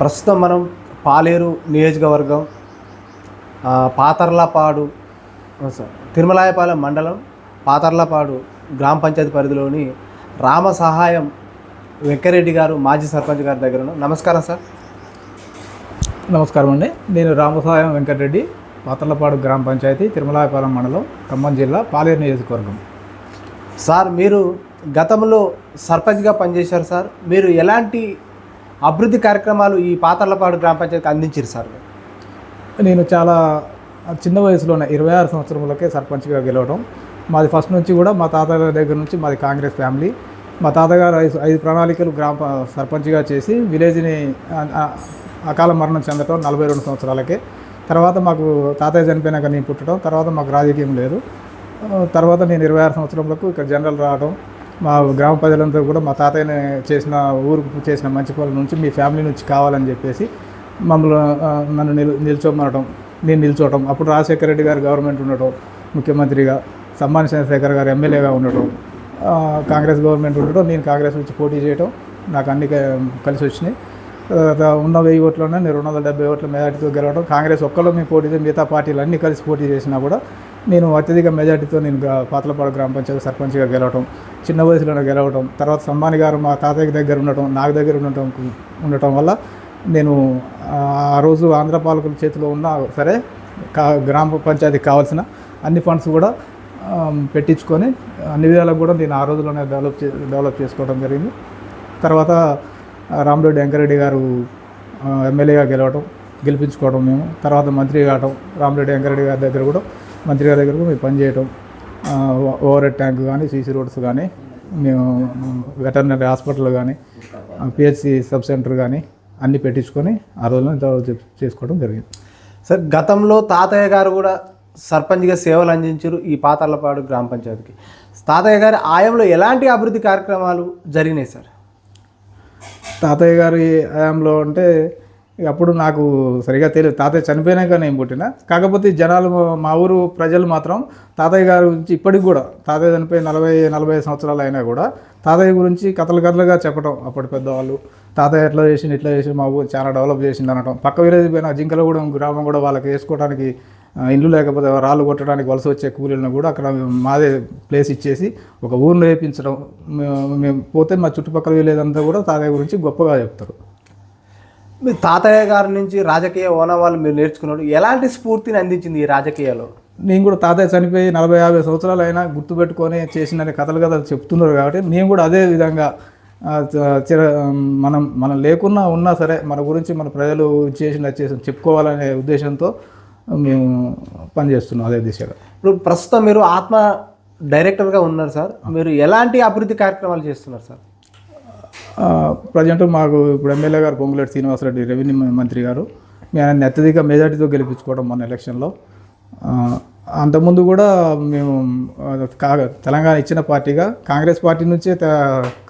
ప్రస్తుతం మనం పాలేరు నియోజకవర్గం పాతర్లపాడు తిరుమలాయపాలెం మండలం పాతర్లపాడు గ్రామ పంచాయతీ పరిధిలోని రామ సహాయం వెంకరెడ్డి గారు మాజీ సర్పంచ్ గారి దగ్గర. నమస్కారం సార్. నమస్కారం అండి. నేను రామసాయం వెంకటరెడ్డి పాతర్లపాడు గ్రామ పంచాయతీ తిరుమలాయపాలెం మండలం ఖమ్మం జిల్లా పాలేరు నియోజకవర్గం. సార్ మీరు గతంలో సర్పంచ్గా పనిచేశారు సార్. మీరు ఎలాంటి అభివృద్ధి కార్యక్రమాలు ఈ పాతర్లపాడు గ్రామ పంచాయతీకి అందించారు సార్? నేను చాలా చిన్న వయసులోనే ఇరవై ఆరు సంవత్సరములకే సర్పంచ్గా గెలవడం. మాది ఫస్ట్ నుంచి కూడా మా తాతగారి దగ్గర నుంచి మాది కాంగ్రెస్ ఫ్యామిలీ. మా తాతగారు ఐదు ఐదు ప్రణాళికలు గ్రామ సర్పంచ్గా చేసి విలేజ్ని అకాల మరణం చెందటం నలభై రెండు సంవత్సరాలకే. తర్వాత మాకు తాతయ్య చనిపోయినాక నేను పుట్టడం. తర్వాత మాకు రాజకీయం లేదు. తర్వాత నేను ఇరవై ఆరు సంవత్సరంలో ఇక్కడ జనరల్ రావడం. మా గ్రామ ప్రజలందరూ కూడా మా తాతయ్యని చేసిన ఊరుకు చేసిన మంచి పనుల నుంచి మీ ఫ్యామిలీ నుంచి కావాలని చెప్పేసి మమ్మల్ని నన్ను నిల్ నిల్చోమనడం నేను నిల్చోవటం అప్పుడు రాజశేఖర రెడ్డి గారు గవర్నమెంట్ ఉండటం ముఖ్యమంత్రిగా సమ్మాన్ చంద్రశేఖర్ గారు ఎమ్మెల్యేగా ఉండటం కాంగ్రెస్ గవర్నమెంట్ ఉండటం నేను కాంగ్రెస్ నుంచి పోటీ చేయటం నాకు అన్ని కలిసి వచ్చినాయి. తర్వాత ఉన్న వెయ్యి ఓట్లోనే నేను రెండు వందల డెబ్బై ఓట్ల మెజార్టీతో గెలవడం కాంగ్రెస్ ఒక్కళ్ళు మేము పోటీ మిగతా పార్టీలు అన్నీ కలిసి పోటీ చేసినా కూడా నేను అత్యధిక మెజార్టీతో నేను పాతలపాడు గ్రామ పంచాయతీ సర్పంచ్గా గెలవటం చిన్న వయసులోనే గెలవటం తర్వాత సమ్మాని గారు మా తాతయ్య దగ్గర ఉండటం నాకు దగ్గర ఉండటం ఉండటం వల్ల నేను ఆ రోజు ఆంధ్ర పాలకుల చేతిలో ఉన్నా సరే కా గ్రామ పంచాయతీకి కావాల్సిన అన్ని ఫండ్స్ కూడా పెట్టించుకొని అన్ని విధాలకు కూడా నేను ఆ రోజులోనే డెవలప్ చే డెవలప్ చేసుకోవడం జరిగింది. తర్వాత రామరెడ్డి వెంకరెడ్డి గారు ఎమ్మెల్యేగా గెలవడం గెలిపించుకోవడం మేము తర్వాత మంత్రి కావడం రామరెడ్డి వెంకరెడ్డి గారి దగ్గర కూడా మంత్రి గారి దగ్గర మేము పనిచేయటం ఓవర్ హెడ్ ట్యాంక్ కానీ సీసీ రోడ్స్ కానీ మేము వెటర్నరీ హాస్పిటల్ కానీ పిహెచ్సి సబ్ సెంటర్ కానీ అన్నీ పెట్టించుకొని ఆ రోజున చేసుకోవడం జరిగింది. సార్ గతంలో తాతయ్య గారు కూడా సర్పంచ్గా సేవలు అందించారు ఈ పాతర్లపాడు గ్రామ పంచాయతీకి. తాతయ్య గారి ఆయంలో ఎలాంటి అభివృద్ధి కార్యక్రమాలు జరిగినాయి సార్? తాతయ్య గారి హయాంలో అంటే అప్పుడు నాకు సరిగా తెలియదు తాతయ్య చనిపోయినాక నేను పుట్టిన. కాకపోతే జనాలు మా ఊరు ప్రజలు మాత్రం తాతయ్య గారి గురించి ఇప్పటికి కూడా తాతయ్య చనిపోయి నలభై నలభై సంవత్సరాలు అయినా కూడా తాతయ్య గురించి కథలు కథలుగా చెప్పడం అప్పటి పెద్దవాళ్ళు తాతయ్య ఎట్లా చేసిండు ఇట్లా చేసి మా ఊరు చాలా డెవలప్ చేసిండు అనటం. పక్క విలేజ్ పోయిన జింకలగూడెం గ్రామం కూడా వాళ్ళకి వేసుకోవడానికి ఇల్లు లేకపోతే రాళ్ళు కొట్టడానికి వలస వచ్చే కూలీలను కూడా అక్కడ మాదే ప్లేస్ ఇచ్చేసి ఒక ఊరిని వేయించడం మేము పోతే మా చుట్టుపక్కల వీలేదంతా కూడా తాతయ్య గురించి గొప్పగా చెప్తారు. మీ తాతయ్య గారి నుంచి రాజకీయ ఓనవాళ్ళు మీరు నేర్చుకున్నాడు ఎలాంటి స్ఫూర్తిని అందించింది ఈ రాజకీయాల్లో? నేను కూడా తాతయ్య చనిపోయి నలభై యాభై సంవత్సరాలు అయినా గుర్తుపెట్టుకొని చేసిన కథలు కథలు చెప్తున్నారు కాబట్టి నేను కూడా అదే విధంగా మనం మనం లేకున్నా ఉన్నా సరే మన గురించి మన ప్రజలు చేసిన చేసిన చెప్పుకోవాలనే ఉద్దేశంతో మేము పనిచేస్తున్నాం అదే దిశగా. ఇప్పుడు ప్రస్తుతం మీరు ఆత్మ డైరెక్టర్గా ఉన్నారు సార్. మీరు ఎలాంటి అభివృద్ధి కార్యక్రమాలు చేస్తున్నారు సార్? ప్రజెంట్ మాకు ఇప్పుడు ఎమ్మెల్యే గారు పొంగులేటి శ్రీనివాసరెడ్డి రెవెన్యూ మంత్రి గారు. మేము ఆయన అత్యధిక మెజార్టీతో గెలిపించుకోవడం మన ఎలక్షన్లో అంతకుముందు కూడా మేము కా తెలంగాణ ఇచ్చిన పార్టీగా కాంగ్రెస్ పార్టీ నుంచే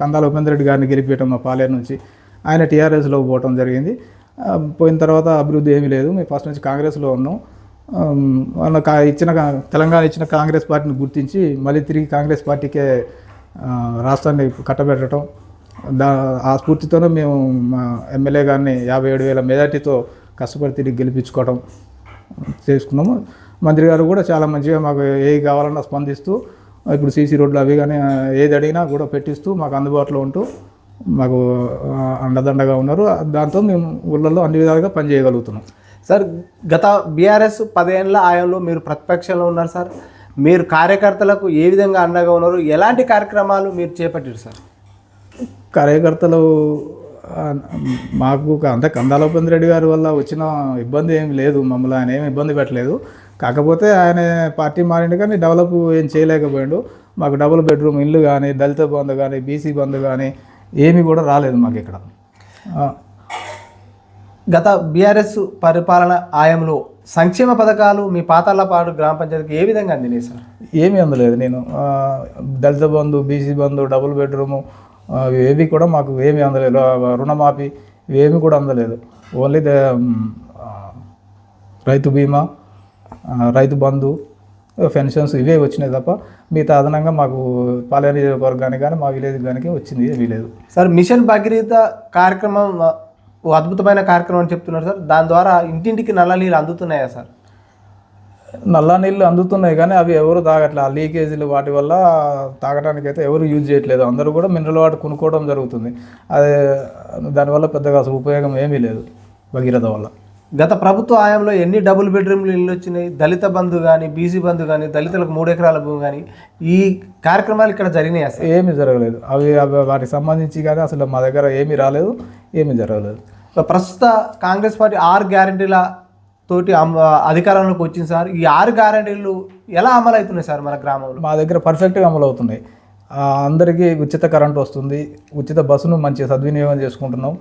కందాల ఉపేంద్ర రెడ్డి గారిని గెలిపించడం మా పాలేరు నుంచి ఆయన టీఆర్ఎస్లో పోవటం జరిగింది. పోయిన తర్వాత అభివృద్ధి ఏమీ లేదు. మేము ఫస్ట్ నుంచి కాంగ్రెస్లో ఉన్నాం. కా- ఇచ్చిన తెలంగాణ ఇచ్చిన కాంగ్రెస్ పార్టీని గుర్తించి మళ్ళీ తిరిగి కాంగ్రెస్ పార్టీకే రాష్ట్రాన్ని కట్టబెట్టడం దా ఆ స్ఫూర్తితోనే మేము మా ఎమ్మెల్యే గారిని యాభై ఏడు వేల మెజార్టీతో కష్టపడి తిరిగి గెలిపించుకోవడం చేసుకున్నాము. మంత్రి గారు కూడా చాలా మంచిగా మాకు ఏ కావాలన్నా స్పందిస్తూ ఇప్పుడు సీసీ రోడ్లు అవి కానీ ఏది అడిగినా కూడా పెట్టిస్తూ మాకు అందుబాటులో ఉంటూ మాకు అండదండగా ఉన్నారు. దాంతో మేము ఊళ్ళల్లో అన్ని విధాలుగా పనిచేయగలుగుతున్నాం సార్ గత బీఆర్ఎస్ పదేళ్ళ ఆయంలో మీరు ప్రతిపక్షంలో ఉన్నారు సార్. మీరు కార్యకర్తలకు ఏ విధంగా అండగా ఉన్నారు? ఎలాంటి కార్యక్రమాలు మీరు చేపట్టారు సార్? కార్యకర్తలు మాకు అంత కందాల ఉపేంద్ర రెడ్డి గారి వల్ల వచ్చిన ఇబ్బంది ఏమి లేదు మమ్మల్ని ఆయన ఏమి ఇబ్బంది పెట్టలేదు. కాకపోతే ఆయన పార్టీ మారిండు కానీ డెవలప్ ఏం చేయలేకపోయాడు. మాకు డబుల్ బెడ్రూమ్ ఇల్లు కానీ దళిత బంధు కానీ బీసీ బంధు కానీ ఏమీ కూడా రాలేదు మాకు ఇక్కడ. గత బీఆర్ఎస్ పరిపాలన ఆయంలో సంక్షేమ పథకాలు మీ పాతాలపాడు గ్రామ పంచాయతీకి ఏ విధంగా అందినాయి సార్? ఏమీ అందలేదు నేను. Dalit Bandhu BC Bandhu double bedroom ఏవి కూడా మాకు ఏమీ అందలేదు. రుణమాఫీ ఏమి కూడా అందలేదు. ఓన్లీ ద రైతు బీమా రైతు బంధు పెన్షన్స్ ఇవే వచ్చినాయి తప్ప మిగతా అదనంగా మాకు పాలన వర్గానికి కానీ మా విలేజ్ కానీ వచ్చింది ఏమీ లేదు. సార్ మిషన్ భగీరథ కార్యక్రమం అద్భుతమైన కార్యక్రమం అని చెప్తున్నారు సార్. దాని ద్వారా ఇంటింటికి నల్ల నీళ్ళు అందుతున్నాయా సార్? నల్ల నీళ్ళు అందుతున్నాయి కానీ అవి ఎవరు తాగట్లే. ఆ లీకేజీలు వాటి వల్ల తాగడానికి అయితే ఎవరు యూజ్ చేయట్లేదు. అందరూ కూడా మినరల్ వాటర్ కొనుక్కోవడం జరుగుతుంది. అదే దానివల్ల పెద్దగా అసలు ఉపయోగం ఏమీ లేదు భగీరథ వల్ల. గత ప్రభుత్వ హయాంలో ఎన్ని డబుల్ బెడ్రూమ్లు ఇల్లు వచ్చినాయి? దళిత బంధు కానీ బీసీ బంధు కానీ దళితులకు మూడు ఎకరాల భూమి కానీ ఈ కార్యక్రమాలు ఇక్కడ జరిగినాయి సార్? ఏమీ జరగలేదు. అవి వాటికి సంబంధించి కానీ అసలు మా దగ్గర ఏమీ రాలేదు ఏమీ జరగలేదు. ప్రస్తుత కాంగ్రెస్ పార్టీ ఆరు గ్యారంటీల తోటి అమ- అధికారంలోకి వచ్చింది సార్. ఈ ఆరు గ్యారంటీలు ఎలా అమలు అవుతున్నాయి సార్ మన గ్రామంలో? మా దగ్గర పర్ఫెక్ట్గా అమలు అవుతున్నాయి అందరికీ ఉచిత కరెంట్ వస్తుంది. ఉచిత బస్సును మంచి సద్వినియోగం చేసుకుంటున్నాం.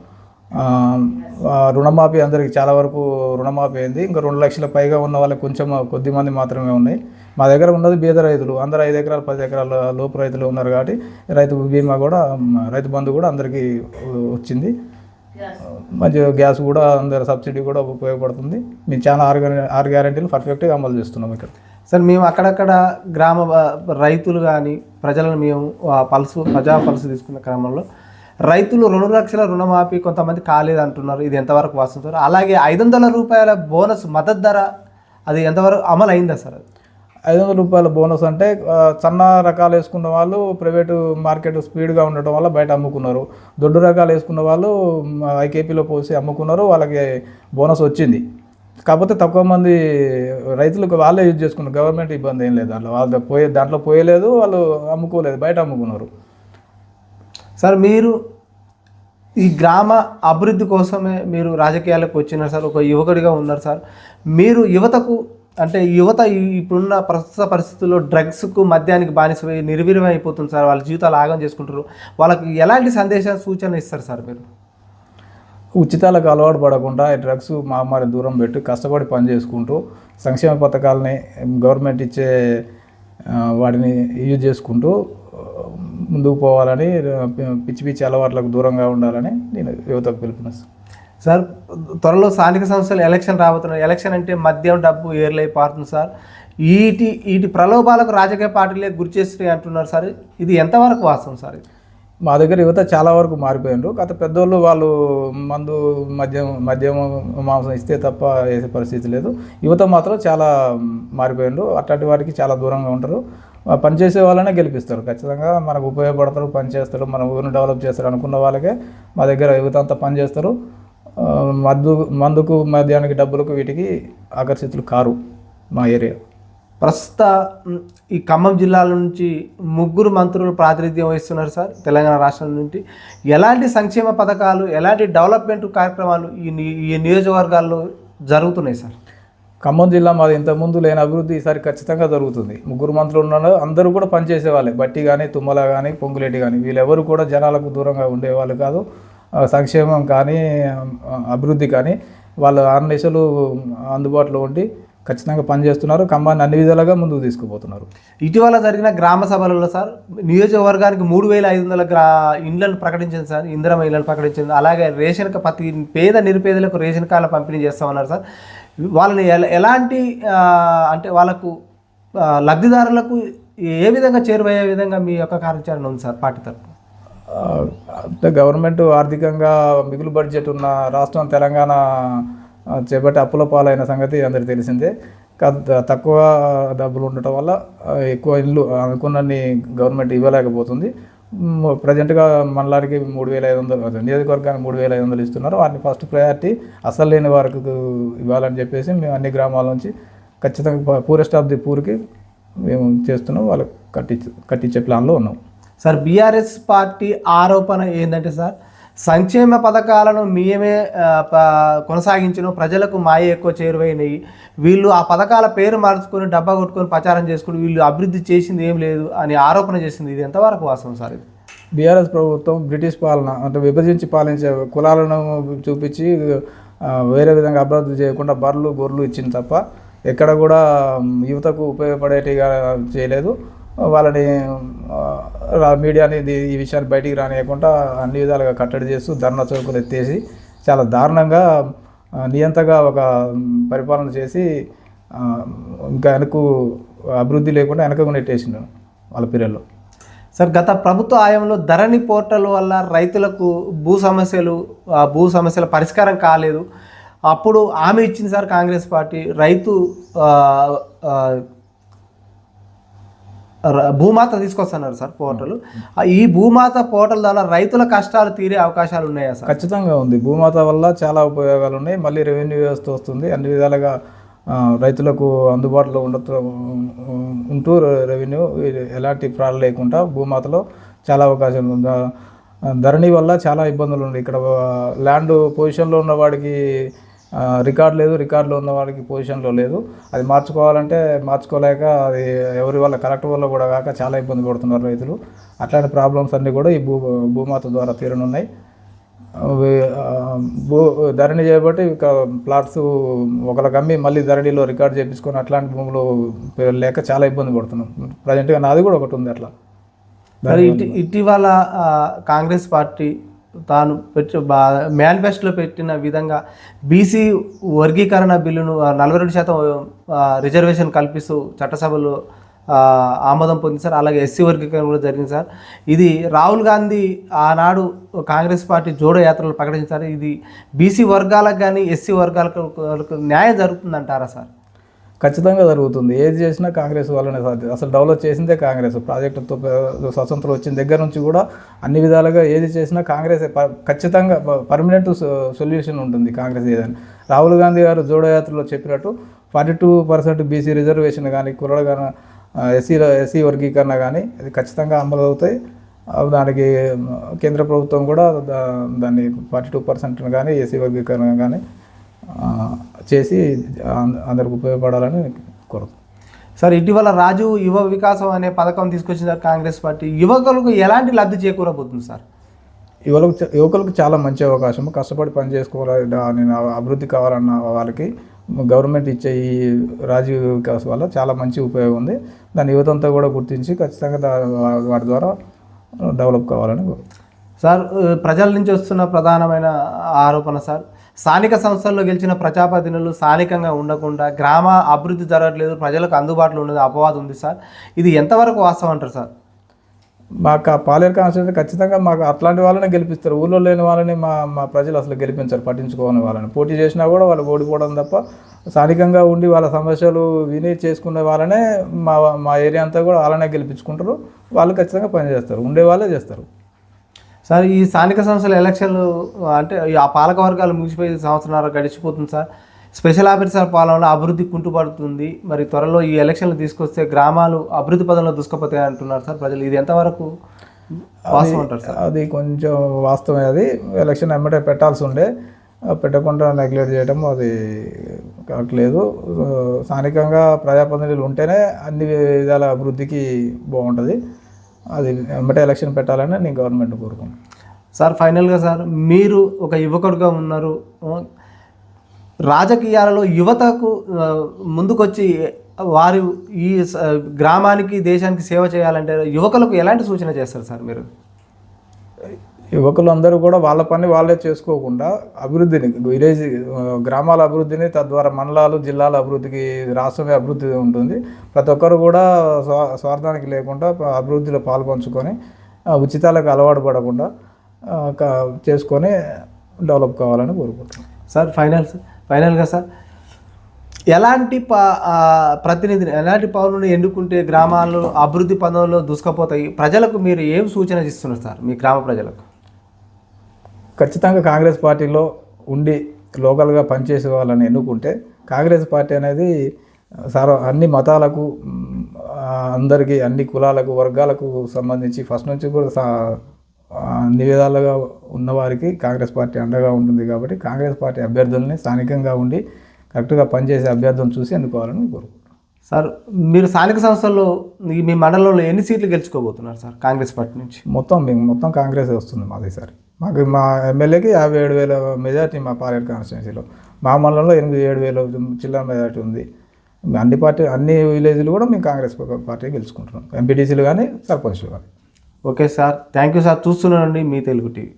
రుణమాఫీ అందరికీ చాలా వరకు రుణమాఫీ అయింది. ఇంకా రెండు లక్షల పైగా ఉన్న వాళ్ళకి కొంచెం కొద్ది మంది మాత్రమే ఉన్నాయి. మా దగ్గర ఉన్నది బీద రైతులు. అందరు ఐదు ఎకరాలు పది ఎకరాల లోపు రైతులు ఉన్నారు కాబట్టి రైతు బీమా కూడా రైతు బంధు కూడా అందరికీ వచ్చింది. మంచి గ్యాస్ కూడా అందరి సబ్సిడీ కూడా ఉపయోగపడుతుంది. మేము చాలా ఆరు ఆరు గ్యారెంటీలు పర్ఫెక్ట్గా అమలు చేస్తున్నాం ఇక్కడ. సార్ మేము అక్కడక్కడ గ్రామ రైతులు కానీ ప్రజలను మేము ఆ పల్సు ప్రజా పల్సు తీసుకున్న క్రమంలో రైతులు రెండు లక్షల రుణమాఫీ కొంతమంది కాలేదు అంటున్నారు ఇది ఎంతవరకు వాస్తవం సార్? అలాగే ఐదు వందల రూపాయల బోనస్ మద్దతు ధర అది ఎంతవరకు అమలు అయిందా సార్ అది? ఐదు వందల రూపాయల బోనస్ అంటే ఆ, సన్న రకాలు వేసుకున్న వాళ్ళు ప్రైవేటు మార్కెట్ స్పీడ్గా ఉండటం వల్ల బయట అమ్ముకున్నారు. దొడ్డు రకాలు వేసుకున్న వాళ్ళు ఐకేపీలో పోసి అమ్ముకున్నారు వాళ్ళకి బోనస్ వచ్చింది. కాకపోతే తక్కువ మంది రైతులకు వాళ్ళే యూజ్ చేసుకున్నారు. గవర్నమెంట్ ఇబ్బంది ఏం లేదు దాంట్లో. వాళ్ళు పోయే దాంట్లో పోయలేదు వాళ్ళు అమ్ముకోలేదు బయట అమ్ముకున్నారు. సార్ మీరు ఈ గ్రామ అభివృద్ధి కోసమే మీరు రాజకీయాలకు వచ్చినారు సార్. ఒక యువకుడిగా ఉన్నారు సార్. మీరు యువతకు అంటే యువత ఇప్పుడున్న ప్రస్తుత పరిస్థితుల్లో డ్రగ్స్కు మద్యానికి బానిస నిర్వీర్యం అయిపోతుంది సార్. వాళ్ళ జీవితాలు ఆగం చేసుకుంటారు వాళ్ళకి ఎలాంటి సందేశ సూచన ఇస్తారు సార్ మీరు? ఉచితాలకు అలవాటు పడకుండా ఈ డ్రగ్స్ మహమ్మారి దూరం పెట్టి కష్టపడి పని చేసుకుంటూ సంక్షేమ పథకాలని గవర్నమెంట్ ఇచ్చే వాటిని యూజ్ చేసుకుంటూ ముందుకు పోవాలని పిచ్చి పిచ్చి అలవాట్లకు దూరంగా ఉండాలని నేను యువతకు పిలుపునిస్తాను సార్ త్వరలో స్థానిక సంస్థలు ఎలక్షన్ రాబోతున్నాయి. ఎలక్షన్ అంటే మద్యం డబ్బు ఏర్లై పారుతుంది సార్. ఈటి ఈటి ప్రలోభాలకు రాజకీయ పార్టీలే గురి చేస్తున్నాయి అంటున్నారు సార్. ఇది ఎంతవరకు వాస్తవం సార్ మా దగ్గర యువత చాలా వరకు మారిపోయినారు. గత పెద్దోళ్ళు వాళ్ళు మందు మద్యం మద్యం మాంసం ఇస్తే తప్ప వేసే పరిస్థితి లేదు. యువత మాత్రం చాలా మారిపోయినారు. అట్లాంటి వారికి చాలా దూరంగా ఉంటారు. పనిచేసే వాళ్ళనే గెలిపిస్తారు. ఖచ్చితంగా మనకు ఉపయోగపడతారు పనిచేస్తారు మన ఊరిని డెవలప్ చేస్తారు అనుకున్న వాళ్ళకే మా దగ్గర యువత అంతా పనిచేస్తారు మద్దు మందుకు మద్యానికి డబ్బులకు వీటికి ఆకర్షితులు కారు మా ఏరియా. ప్రస్తుత ఈ ఖమ్మం జిల్లాల నుంచి ముగ్గురు మంత్రులు ప్రాతినిధ్యం వహిస్తున్నారు సార్ తెలంగాణ రాష్ట్రం నుండి ఎలాంటి సంక్షేమ పథకాలు ఎలాంటి డెవలప్మెంట్ కార్యక్రమాలు ఈ ఈ నియోజకవర్గాల్లో జరుగుతున్నాయి సార్? ఖమ్మం జిల్లా మాది ఇంతకుముందు లేని అభివృద్ధి ఈసారి ఖచ్చితంగా జరుగుతుంది. ముగ్గురు మంత్రులు ఉన్నారు అందరూ కూడా పనిచేసే వాళ్ళే బట్టి కానీ తుమ్మల కానీ పొంగులేటి కానీ వీళ్ళెవరు కూడా జనాలకు దూరంగా ఉండేవాళ్ళు కాదు. సంక్షేమం కానీ అభివృద్ధి కానీ వాళ్ళు ఆరు అందుబాటులో ఉండి ఖచ్చితంగా పనిచేస్తున్నారు. కంబాన్ని అన్ని విధాలుగా ముందుకు తీసుకుపోతున్నారు. ఇటీవల జరిగిన గ్రామ సభలలో సార్ నియోజకవర్గానికి మూడు వేల ఐదు వందల గ్రా ఇండ్లను ప్రకటించింది సార్ ఇందిరమ ఇళ్ళను ప్రకటించింది. అలాగే రేషన్ ప్రతి పేద నిరుపేదలకు రేషన్ కార్డులు పంపిణీ చేస్తామన్నారు సార్. వాళ్ళని ఎలా ఎలాంటి అంటే వాళ్ళకు లబ్ధిదారులకు ఏ విధంగా చేరువయ్యే విధంగా మీ యొక్క కార్యాచరణ ఉంది సార్ పార్టీ తరఫున గవర్నమెంట్ ఆర్థికంగా మిగులు బడ్జెట్ ఉన్న రాష్ట్రం తెలంగాణ చేపట్టి అప్పుల పాలైన సంగతి అందరికీ తెలిసిందే. కా- తక్కువ డబ్బులు ఉండటం వల్ల ఎక్కువ ఇల్లు అనుకున్నన్ని గవర్నమెంట్ ఇవ్వలేకపోతుంది. ప్రజెంట్గా మనలాడికి మూడు వేల ఐదు వందలు నియోజకవర్గానికి మూడు వేల ఐదు వందలు ఇస్తున్నారు. వాటిని ఫస్ట్ ప్రయారిటీ అసలు లేని వారికి ఇవ్వాలని చెప్పేసి మేము అన్ని గ్రామాల నుంచి ఖచ్చితంగా పూరెస్ట్ ఆఫ్ ది పూర్కి మేము చేస్తున్నాం. వాళ్ళకి కట్టించే కట్టించే ప్లాన్లో ఉన్నాం. సార్ బీఆర్ఎస్ పార్టీ ఆరోపణ ఏంటంటే సార్ సంక్షేమ పథకాలను మేమే ప- కొనసాగించిన ప్రజలకు మాయ ఎక్కువ చేరువైనవి వీళ్ళు ఆ పథకాల పేరు మార్చుకొని డబ్బా కొట్టుకొని ప్రచారం చేసుకుని వీళ్ళు అభివృద్ధి చేసింది ఏం లేదు అని ఆరోపణ చేసింది. ఇది ఎంతవరకు వాస్తవం సార్ ఇది? బీఆర్ఎస్ ప్రభుత్వం బ్రిటిష్ పాలన అంటే విభజించి పాలించే కులాలను చూపించి వేరే విధంగా అభివృద్ధి చేయకుండా బర్రెలు గొర్రెలు ఇచ్చింది తప్ప ఎక్కడ కూడా యువతకు ఉపయోగపడేటిగా చేయలేదు. వాళ్ళని మీడియాని ఈ విషయాన్ని బయటికి రానియకుండా అన్ని విధాలుగా కట్టడి చేస్తూ ధర్నా చౌకులు ఎత్తేసి చాలా దారుణంగా నియంతగా ఒక పరిపాలన చేసి ఇంకా వెనక్కు అభివృద్ధి లేకుండా వెనకకు నెట్టేసిండు వాళ్ళ పీరియడ్లో. సార్ గత ప్రభుత్వ ఆయంలో ధరణి పోర్టల్ వల్ల రైతులకు భూ సమస్యలు ఆ భూ సమస్యల పరిష్కారం కాలేదు. అప్పుడు ఆమె ఇచ్చింది సార్ కాంగ్రెస్ పార్టీ. రైతు భూమాత తీసుకొస్తున్నారు సార్ పోర్టల్. ఈ భూమాత పోర్టల్ ద్వారా రైతుల కష్టాలు తీరే అవకాశాలు ఉన్నాయా సార్? ఖచ్చితంగా ఉంది. భూమాత వల్ల చాలా ఉపయోగాలు ఉన్నాయి. మళ్ళీ రెవెన్యూ వ్యవస్థ వస్తుంది. అన్ని విధాలుగా రైతులకు అందుబాటులో ఉండతో ఉంటూ రెవెన్యూ ఎలాంటి ప్రాబ్లం లేకుండా భూమాతలో చాలా అవకాశాలు ఉంది ధరణి వల్ల చాలా ఇబ్బందులు ఉన్నాయి. ఇక్కడ ల్యాండ్ పొజిషన్లో ఉన్న వాడికి రికార్డ్ లేదు రికార్డులో ఉన్న వాడికి పొజిషన్లో లేదు. అది మార్చుకోవాలంటే మార్చుకోలేక అది ఎవరి వల్ల కలెక్టర్ వల్ల కూడా కాక చాలా ఇబ్బంది పడుతున్నారు రైతులు. అట్లాంటి ప్రాబ్లమ్స్ అన్నీ కూడా ఈ భూ భూమాత ద్వారా తీరనున్నాయి. భూ ధరణి చేయబట్టి ఇక ప్లాట్స్ ఒకరికి అమ్మి మళ్ళీ ధరణిలో రికార్డ్ చేయించుకొని అట్లాంటి భూములు లేక చాలా ఇబ్బంది పడుతున్నాం. ప్రజెంట్గా నాది కూడా ఒకటి ఉంది అట్లా. ఇటీవల కాంగ్రెస్ పార్టీ తాను పెట్టి మేనిఫెస్టోలో పెట్టిన విధంగా బీసీ వర్గీకరణ బిల్లును నలభై రెండు శాతం రిజర్వేషన్ కల్పిస్తూ చట్టసభలో ఆమోదం పొందింది సార్. అలాగే ఎస్సీ వర్గీకరణ కూడా జరిగింది సార్. ఇది రాహుల్ గాంధీ ఆనాడు కాంగ్రెస్ పార్టీ జోడో యాత్రలు ప్రకటించారు. ఇది బీసీ వర్గాలకు కానీ ఎస్సీ వర్గాలకు న్యాయం జరుగుతుందంటారా సార్? ఖచ్చితంగా జరుగుతుంది. ఏది చేసినా కాంగ్రెస్ వల్లనే సాధ్యం. అసలు డెవలప్ చేసిందే కాంగ్రెస్. ప్రాజెక్టుతో స్వతంత్రం వచ్చిన దగ్గర నుంచి కూడా అన్ని విధాలుగా ఏది చేసినా కాంగ్రెస్ ప- ఖచ్చితంగా పర్మనెంట్ సొల్యూషన్ ఉంటుంది కాంగ్రెస్ ఏదైనా. రాహుల్ గాంధీ గారు జోడయాత్రలో చెప్పినట్టు forty two percent BC reservation కానీ కుర్రగాన ఎస్సీ ఎస్సీ వర్గీకరణ కానీ అది ఖచ్చితంగా అమలు అవుతాయి. దానికి కేంద్ర ప్రభుత్వం కూడా దా- దాన్ని ఫార్టీ టూ పర్సెంట్ కానీ ఎస్సీ వర్గీకరణ కానీ చేసి అంద- అందరికి ఉపయోగపడాలని కోరుతున్నాను సార్ ఇటీవల రాజు యువ వికాసం అనే పథకం తీసుకొచ్చిన కాంగ్రెస్ పార్టీ. యువకులకు ఎలాంటి లబ్ధి చేకూరబోతుంది సార్? యువకులకు చ- యువకులకు చాలా మంచి అవకాశం. కష్టపడి పని చేసుకోవాలి నేను అభివృద్ధి కావాలన్న వాళ్ళకి గవర్నమెంట్ ఇచ్చే ఈ రాజీవ్ వికాస్ వల్ల చాలా మంచి ఉపయోగం ఉంది. దాన్ని యువతంతా కూడా గుర్తించి ఖచ్చితంగా వాటి ద్వారా డెవలప్ కావాలని. సార్ ప్రజల నుంచి వస్తున్న ప్రధానమైన ఆరోపణ సార్ స్థానిక సంస్థల్లో గెలిచిన ప్రజాప్రతినిధులు స్థానికంగా ఉండకుండా గ్రామ అభివృద్ధి జరగట్లేదు ప్రజలకు అందుబాటులో ఉండదు అపవాదం ఉంది సార్. ఇది ఎంతవరకు వాస్తవం అంటారు సార్? మాకు ఆ పాలేరు కాన్స్టిట్యూషన్ ఖచ్చితంగా మాకు అట్లాంటి వాళ్ళని గెలిపిస్తారు. ఊళ్ళో లేని వాళ్ళని మా మా ప్రజలు అసలు గెలిపించారు పట్టించుకోని వాళ్ళని. పోటీ చేసినా కూడా వాళ్ళు ఓడిపోవడం తప్ప స్థానికంగా ఉండి వాళ్ళ సమస్యలు విని చేసుకునే వాళ్ళనే మా మా ఏరియా అంతా కూడా వాళ్ళనే గెలిపించుకుంటారు. వాళ్ళు ఖచ్చితంగా పనిచేస్తారు ఉండే వాళ్ళే చేస్తారు. సార్ ఈ స్థానిక సంస్థల ఎలక్షన్లు అంటే ఆ పాలక వర్గాలు ముగిసిపోయి సంవత్సరాలు గడిచిపోతుంది సార్. స్పెషల్ ఆఫీసర్ పాలనలో అభివృద్ధి కుంటుపడుతుంది. మరి త్వరలో ఈ ఎలక్షన్లు తీసుకొస్తే గ్రామాలు అభివృద్ధి పదంలో దూసుకుపోతాయి అంటున్నారు సార్ ప్రజలు. ఇది ఎంతవరకు సార్? అది కొంచెం వాస్తవమే. అది ఎలక్షన్ ఎమ్మటే పెట్టాల్సి ఉండే. పెట్టకుండా నెగ్లెక్ట్ చేయడం అది కరెక్ట్ లేదు. స్థానికంగా ప్రజాప్రతినిధులు ఉంటేనే అన్ని విధాల అభివృద్ధికి బాగుంటుంది. అది ఎమ్మటే ఎలక్షన్ పెట్టాలని నేను గవర్నమెంట్ కోరుకున్నాను సార్ ఫైనల్గా సార్ మీరు ఒక యువకుడుగా ఉన్నారు. రాజకీయాలలో యువతకు ముందుకొచ్చి వారు ఈ స- గ్రామానికి దేశానికి సేవ చేయాలంటే యువకులకు ఎలాంటి సూచన చేస్తారు సార్ మీరు? యువకులు అందరూ కూడా వాళ్ళ పని వాళ్ళే చేసుకోకుండా అభివృద్ధిని విలేజ్ గ్రామాల అభివృద్ధిని తద్వారా మండలాలు జిల్లాల అభివృద్ధికి రాష్ట్రమే అభివృద్ధి ఉంటుంది. ప్రతి ఒక్కరు కూడా స్వా స్వార్థానికి లేకుండా అభివృద్ధిలో పాల్పంచుకొని ఉచితాలకు అలవాటు పడకుండా క- చేసుకొని డెవలప్ కావాలని కోరుకుంటున్నాను సార్ ఫైనల్ ఫైనల్గా సార్ ఎలాంటి ప ప్రతినిధిని ఎలాంటి పౌరులను ఎన్నుకుంటే గ్రామాల్లో అభివృద్ధి పనుల్లో దూసుకుపోతాయి? ప్రజలకు మీరు ఏం సూచన ఇస్తున్నారు సార్ మీ గ్రామ ప్రజలకు? ఖచ్చితంగా కాంగ్రెస్ పార్టీలో ఉండి లోకల్గా పనిచేసే వాళ్ళని ఎన్నుకుంటే కాంగ్రెస్ పార్టీ అనేది సర్వ అన్ని మతాలకు అందరికీ అన్ని కులాలకు వర్గాలకు సంబంధించి ఫస్ట్ నుంచి కూడా అన్ని విధాలుగా ఉన్నవారికి కాంగ్రెస్ పార్టీ అండగా ఉంటుంది కాబట్టి కాంగ్రెస్ పార్టీ అభ్యర్థుల్ని స్థానికంగా ఉండి కరెక్ట్గా పనిచేసే అభ్యర్థులను చూసి ఎన్నుకోవాలని కోరుకుంటున్నాను సార్ మీరు స్థానిక సంస్థల్లో మీ మండలంలో ఎన్ని సీట్లు గెలుచుకోబోతున్నారు సార్ కాంగ్రెస్ పార్టీ నుంచి? మొత్తం మేము మొత్తం కాంగ్రెస్ వస్తుంది మాది సారి. మాకు మా ఎమ్మెల్యేకి యాభై ఏడు వేల మెజార్టీ మా పాలేరు కాన్స్టిట్యున్సీలో. మా మండలంలో ఎనిమిది ఏడు వేల చిల్లర మెజార్టీ ఉంది. అన్ని పార్టీ అన్ని విలేజ్లు కూడా మేము కాంగ్రెస్ పార్టీ గెలుచుకుంటున్నాం. ఎంపీటీసీలు కానీ సర్పంచ్లు కానీ okay sir. Thank you sir. చూస్తున్నానండి మీ తెలుగు టీవీ.